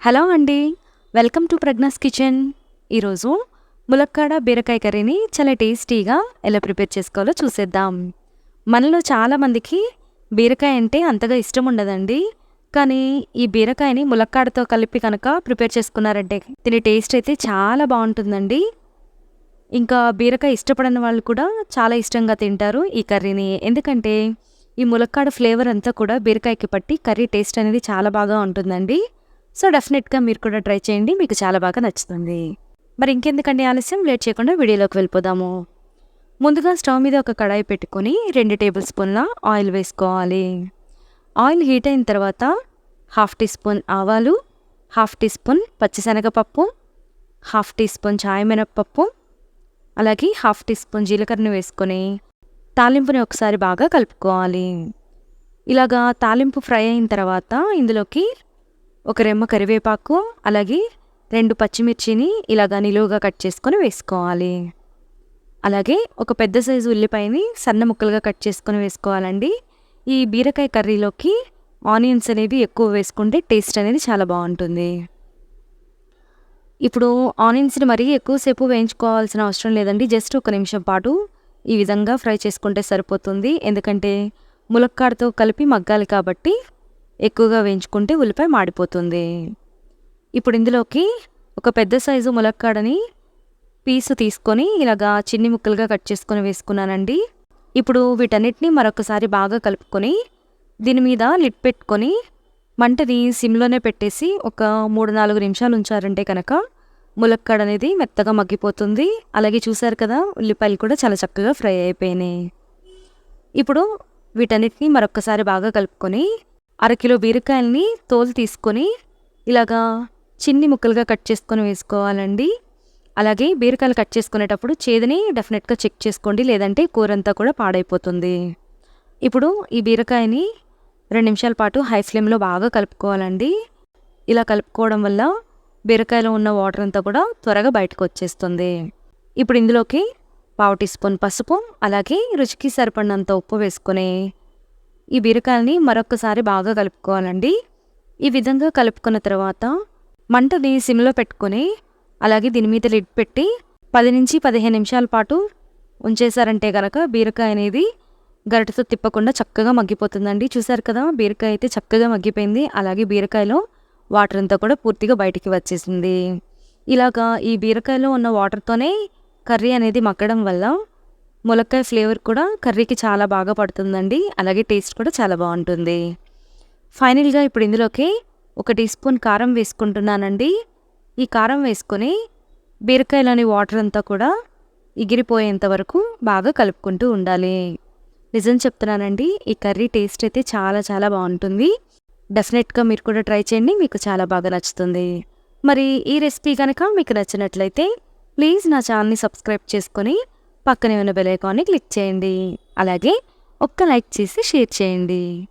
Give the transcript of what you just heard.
Hello అండి. Welcome to Pragna's kitchen. ఈరోజు ములక్కాడ బీరకాయ కర్రీని చాలా టేస్టీగా ఎలా ప్రిపేర్ చేసుకోవాలో చూసేద్దాం. మనలో చాలామందికి బీరకాయ అంటే అంతగా ఇష్టం ఉండదండి. కానీ ఈ బీరకాయని ములక్కాడతో కలిపి కనుక ప్రిపేర్ చేసుకున్నారంటే దీని టేస్ట్ అయితే చాలా బాగుంటుందండి. ఇంకా బీరకాయ ఇష్టపడని వాళ్ళు కూడా చాలా ఇష్టంగా తింటారు ఈ కర్రీని. ఎందుకంటే ఈ ములక్కాడ ఫ్లేవర్ అంతా కూడా బీరకాయకి పట్టి కర్రీ టేస్ట్ అనేది చాలా బాగా ఉంటుందండి. సో డెఫినెట్గా మీరు కూడా ట్రై చేయండి మీకు చాలా బాగా నచ్చుతుంది. మరి ఇంకెందుకండి ఆలస్యం? లేట్ చేయకుండా వీడియోలోకి వెళ్ళిపోదాము. ముందుగా స్టవ్ మీద ఒక కడాయి పెట్టుకొని రెండు టేబుల్ స్పూన్ల ఆయిల్ వేసుకోవాలి. ఆయిల్ హీట్ అయిన తర్వాత హాఫ్ టీ స్పూన్ ఆవాలు హాఫ్ టీ స్పూన్ పచ్చిశనగపప్పు హాఫ్ టీ స్పూన్ చాయ్ మినప్పప్పు అలాగే హాఫ్ టీ స్పూన్ జీలకర్రను వేసుకొని తాలింపుని ఒకసారి బాగా కలుపుకోవాలి. ఇలాగా తాలింపు ఫ్రై అయిన తర్వాత ఇందులోకి ఒక రెమ్మ కరివేపాకు అలాగే రెండు పచ్చిమిర్చిని ఇలాగా నిలువుగా కట్ చేసుకొని వేసుకోవాలి. అలాగే ఒక పెద్ద సైజు ఉల్లిపాయని సన్న ముక్కలుగా కట్ చేసుకొని వేసుకోవాలండి. ఈ బీరకాయ కర్రీలోకి ఆనియన్స్ అనేవి ఎక్కువ వేసుకుంటే టేస్ట్ అనేది చాలా బాగుంటుంది. ఇప్పుడు ఆనియన్స్ని మరీ ఎక్కువసేపు వేయించుకోవాల్సిన అవసరం లేదండి. జస్ట్ ఒక నిమిషం పాటు ఈ విధంగా ఫ్రై చేసుకుంటే సరిపోతుంది. ఎందుకంటే ములక్కాడతో కలిపి మగ్గాలి కాబట్టి ఎక్కువగా వేయించుకుంటే ఉల్లిపాయ మాడిపోతుంది. ఇప్పుడు ఇందులోకి ఒక పెద్ద సైజు ములక్కాడని పీసు తీసుకొని ఇలాగా చిన్ని ముక్కలుగా కట్ చేసుకొని వేసుకున్నానండి. ఇప్పుడు వీటన్నిటిని మరొకసారి బాగా కలుపుకొని దీని మీద లిట్ పెట్టుకొని మంటని సిమ్లోనే పెట్టేసి ఒక మూడు నాలుగు నిమిషాలు ఉంచారంటే కనుక ములక్కాడ అనేది మెత్తగా మగ్గిపోతుంది. అలాగే చూసారు కదా ఉల్లిపాయలు కూడా చాలా చక్కగా ఫ్రై అయిపోయినాయి. ఇప్పుడు వీటన్నిటిని మరొకసారి బాగా కలుపుకొని అరకిలో బీరకాయల్ని తోలు తీసుకొని ఇలాగా చిన్ని ముక్కలుగా కట్ చేసుకొని వేసుకోవాలండి. అలాగే బీరకాయలు కట్ చేసుకునేటప్పుడు చేదుని డెఫినెట్గా చెక్ చేసుకోండి లేదంటే కూర అంతా కూడా పాడైపోతుంది. ఇప్పుడు ఈ బీరకాయని రెండు నిమిషాల పాటు హై ఫ్లేమ్లో బాగా కలుపుకోవాలండి. ఇలా కలుపుకోవడం వల్ల బీరకాయలో ఉన్న వాటర్ అంతా కూడా త్వరగా బయటకు వచ్చేస్తుంది. ఇప్పుడు ఇందులోకి పావు టీ స్పూన్ పసుపు అలాగే రుచికి సరిపడినంత ఉప్పు వేసుకొని ఈ బీరకాయల్ని మరొకసారి బాగా కలుపుకోవాలండి. ఈ విధంగా కలుపుకున్న తర్వాత మంటని సిమ్లో పెట్టుకొని అలాగే దీని మీద లిడ్ పెట్టి పది నుంచి పదిహేను నిమిషాల పాటు ఉంచేశారంటే కనుక బీరకాయ అనేది గరిటతో తిప్పకుండా చక్కగా మగ్గిపోతుందండి. చూసారు కదా బీరకాయ అయితే చక్కగా మగ్గిపోయింది. అలాగే బీరకాయలో వాటర్ అంతా కూడా పూర్తిగా బయటికి వచ్చేసింది. ఇలాగా ఈ బీరకాయలో ఉన్న వాటర్తోనే కర్రీ అనేది మగ్గడం వల్ల ములక్కాయ ఫ్లేవర్ కూడా కర్రీకి చాలా బాగా పడుతుందండి. అలాగే టేస్ట్ కూడా చాలా బాగుంటుంది. ఫైనల్గా ఇప్పుడు ఇందులోకి ఒక టీ స్పూన్ కారం వేసుకుంటున్నానండి. ఈ కారం వేసుకొని బీరకాయలోని వాటర్ అంతా కూడా ఎగిరిపోయేంత వరకు బాగా కలుపుకుంటూ ఉండాలి. నిజం చెప్తున్నానండి ఈ కర్రీ టేస్ట్ అయితే చాలా చాలా బాగుంటుంది. డెఫినెట్గా మీరు కూడా ట్రై చేయండి మీకు చాలా బాగా నచ్చుతుంది. మరి ఈ రెసిపీ కనుక మీకు నచ్చినట్లయితే ప్లీజ్ నా ఛానల్ని సబ్స్క్రైబ్ చేసుకొని పక్కనే ఉన్న బెల్ ఐకాన్ని క్లిక్ చేయండి. అలాగే ఒక్క లైక్ చేసి షేర్ చేయండి.